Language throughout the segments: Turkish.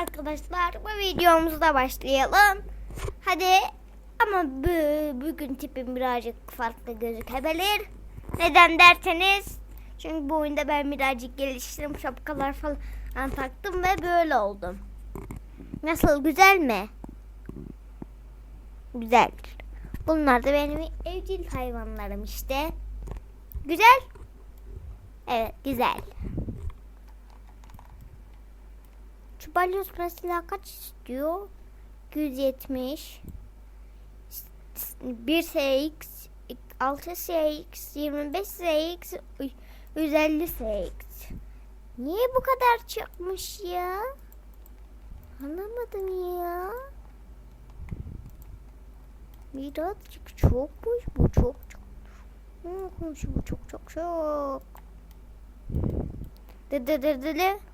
arkadaşlar bu videomuza başlayalım. Hadi ama bu, bugün tipim birazcık farklı gözükebilir. Neden derseniz çünkü bu oyunda ben birazcık geliştirdim şapkalar falan taktım ve böyle oldum. Nasıl güzel mi? Güzel. Bunlar da benim evcil hayvanlarım işte. Güzel. Evet güzel. Şu balyoz mesela kaç istiyor? 170 1 SX 6 SX 25 SX 150 SX Niye bu kadar çıkmış ya? Anlamadım ya. Birazcık çokmuş bu çok çok. Bu çok çok çok. Dı dı dı.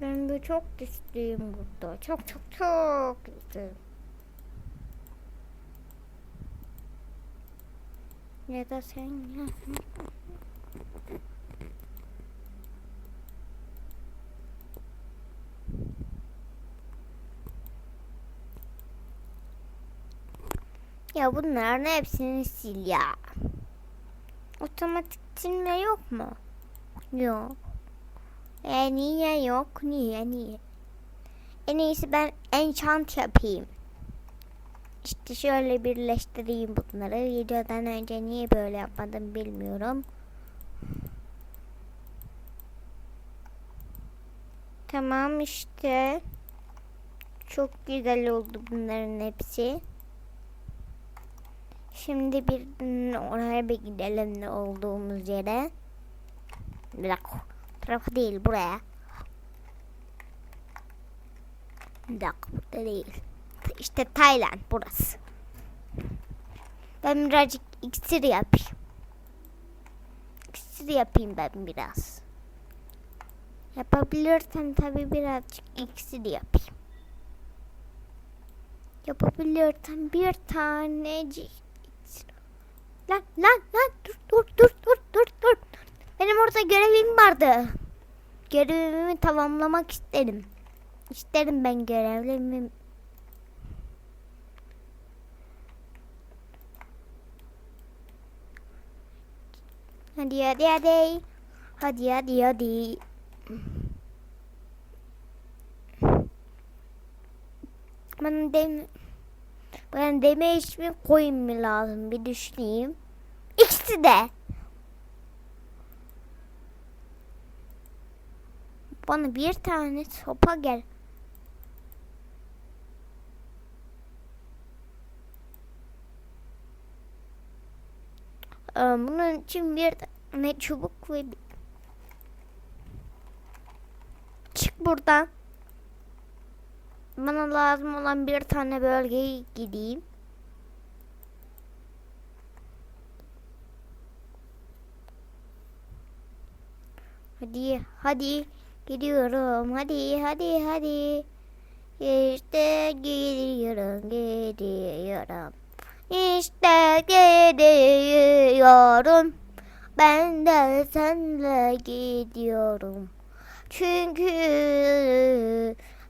Ben de çok güçlüyüm burada. Çok çok çok güçlüyüm. Ya da sen ya. Ya bunların hepsini sil ya. Otomatik silme yok mu? Yok. E niye yok? Niye niye? En iyisi ben enchant yapayım. İşte şöyle birleştireyim bunları. Videodan önce niye böyle yapmadım bilmiyorum. Tamam işte. Çok güzel oldu bunların hepsi. Şimdi bir oraya bir gidelim ne olduğumuz yere. Bir dakika. Tarafa değil buraya. Bir dakika burada değil. İşte Tayland burası. Ben birazcık iksir yapayım. İksir yapayım ben biraz. Yapabilirsem tabi birazcık iksir yapayım. Yapabilirsem bir tanecik Lan lan lan dur dur dur dur dur dur. Benim orada görevim vardı. Görevimi tamamlamak isterim. İsterim ben görevimi. Hadi hadi hadi. Hadi hadi hadi. Ben dem ben deme ismi koyayım mı lazım bir düşüneyim. İkisi de. Bana bir tane sopa gel. Ee, Bunun için bir tane çubuk ve bir... Çık buradan. Bana lazım olan bir tane bölgeye gideyim. Hadi hadi. Gidiyorum. Hadi hadi hadi. İşte gidiyorum gidiyorum. İşte gidiyorum. Ben de senle gidiyorum. Çünkü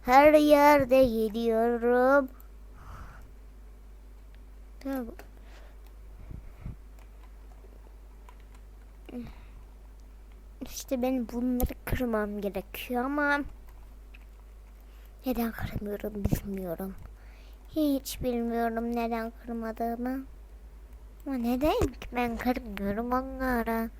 her yerde gidiyorum tamam İşte benim bunları kırmam gerekiyor ama neden kırmıyorum bilmiyorum. Hiç bilmiyorum neden kırmadığımı. Ama neden ben kırmıyorum onlara.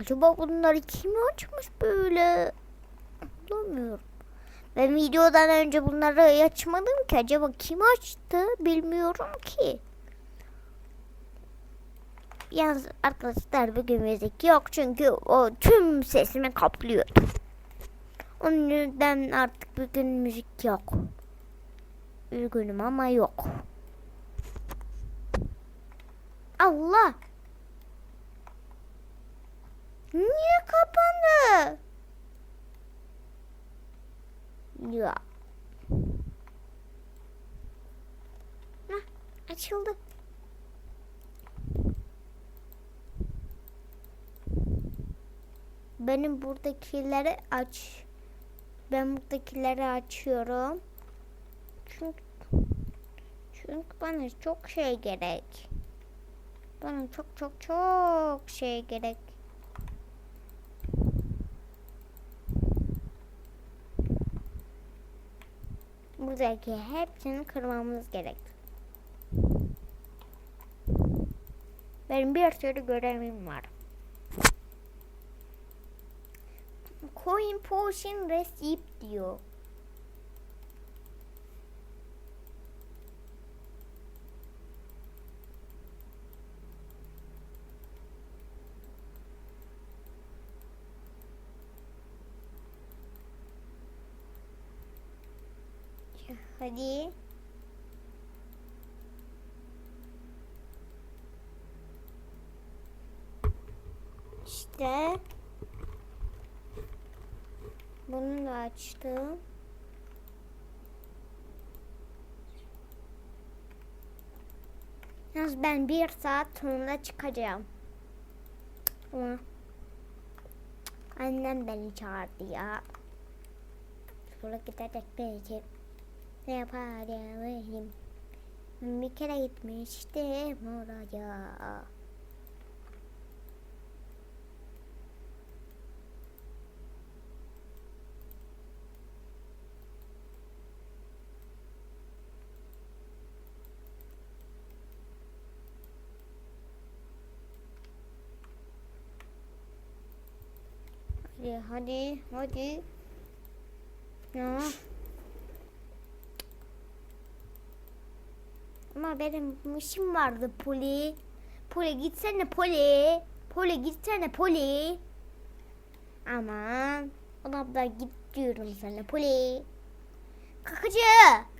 Acaba bunları kim açmış böyle? Anlamıyorum. Ben videodan önce bunları açmadım ki. Acaba kim açtı bilmiyorum ki. Yalnız arkadaşlar bugün müzik yok çünkü o tüm sesimi kaplıyordu. Onun yüzden artık bugün müzik yok. Üzgünüm ama yok. Allah. Niye kapandı? Ya. Hah, açıldı. Benim buradakileri aç. Ben buradakileri açıyorum. Çünkü çünkü bana çok şey gerek. Bana çok çok çok şey gerek. Buradaki hepsini kırmamız gerek. Benim bir sürü görevim var. Coin Potion Receipt diyor. Hadi. İşte. Bunu da açtım. Yalnız ben bir saat sonra çıkacağım. Ama annem beni çağırdı ya. Sonra gidecek belki. Ne yaparım? Bir kere gitmiştim oraya. Hadi hadi hadi. Ya. Ama benim işim vardı Poli. Poli gitsene Poli. Poli gitsene Poli. Aman. Ona da git diyorum sana Poli. Kakacı.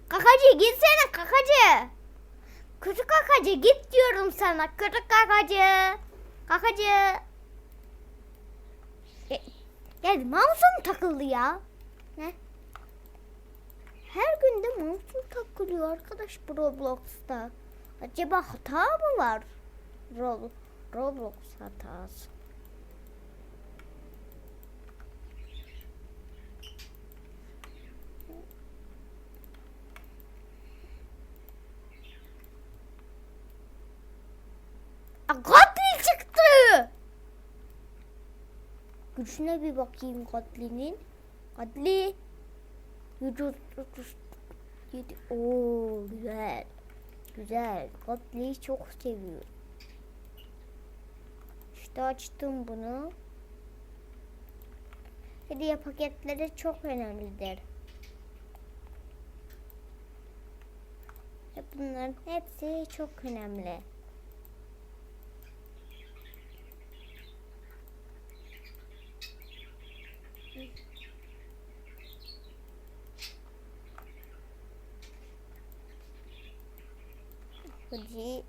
Kakacı gitsene kakacı. Kötü kakacı git diyorum sana. Kötü kakacı. Kakacı. E, ya mouse'um takıldı ya. Ne? her gün de mouse'um takılıyor arkadaş Roblox'ta. Acaba hata mı var? Roblox, Roblox hatası. Gatli çıktı. Güçüne bir bakayım Gatli'nin. Gatli. 737. Oo güzel. Güzel. Katli'yi çok seviyorum. İşte açtım bunu. Hediye paketleri çok önemlidir. Bunların hepsi çok önemli. Hadi.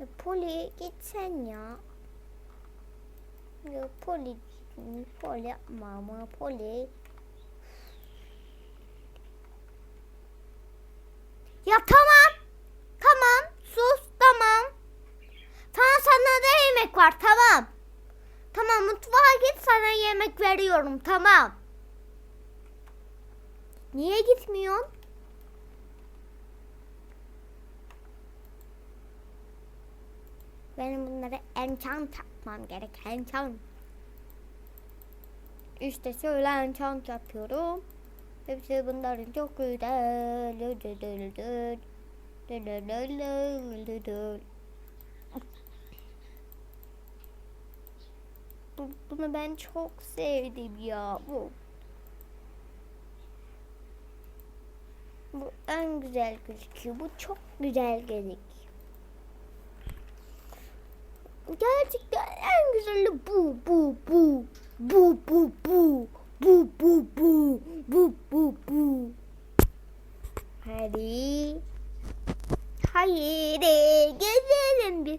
Ya Poli git sen ya. Ya Poli, Poli mama Poli. Ya tamam. Tamam. Sus tamam. Tamam sana da yemek var tamam. Tamam mutfağa git sana yemek veriyorum tamam. Niye gitmiyorsun? Benim bunları enchant takmam gerek. Enchant. İşte şöyle enchant yapıyorum. Hepsi bunların çok güzel. Bunu ben çok sevdim ya. Bu Bu en güzel gözüküyor. Bu çok güzel gözüküyor. Gerçekten en güzeli bu, bu, bu. Bu, bu, bu. Bu, bu, bu. Bu, bu, bu. Hadi. Haydi gezelim biz.